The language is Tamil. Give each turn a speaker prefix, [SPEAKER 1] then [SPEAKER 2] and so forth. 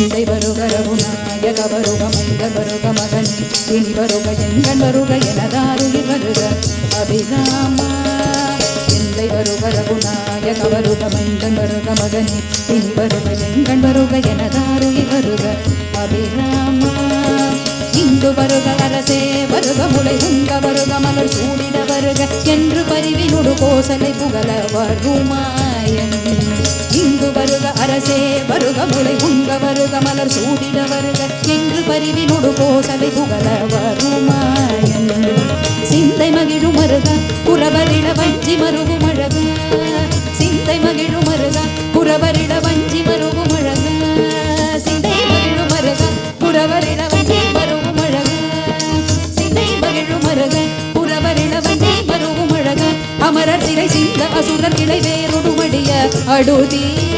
[SPEAKER 1] சிந்தை வருக ரகுநாயக வருக மைந்த வருக மகனே இனி வருக எங்கன் வருக எனதாருகி வருக அபிராமா சிந்தை வருக ரகுநாயக வருக மைந்தன் வருக மகனே இனி வருக எங்கன் வருக எனதாருகி வருக அபிராமா இங்கு வருக அரசே வருக முளை உங்க வருக மலர் சூடிட வருக என்று பரிவினுடு கோசலை புகழ வருமா அரசே வருக முளை உங்க வருக மலர் சூடிட வருக. என்று பரிவினுடு கோசலை புகழ வருமாயன். சிந்தை மகிழும் மருக புறவரிட வஞ்சி மருகும் அழக. சிந்தை மகிழும் மருக புறவரிட வஞ்சி மருகும் அழக. சிந்தை மகிழும் மருக புறவரிட வஞ்சி மருகும் அழக. சிந்தை மகிழும் மருக புறவரிட வஞ்சி மருகும் அழக. அமரர் சிலை சிந்த அசுரர் கிளை வேறொடுமடிய அடுதீ.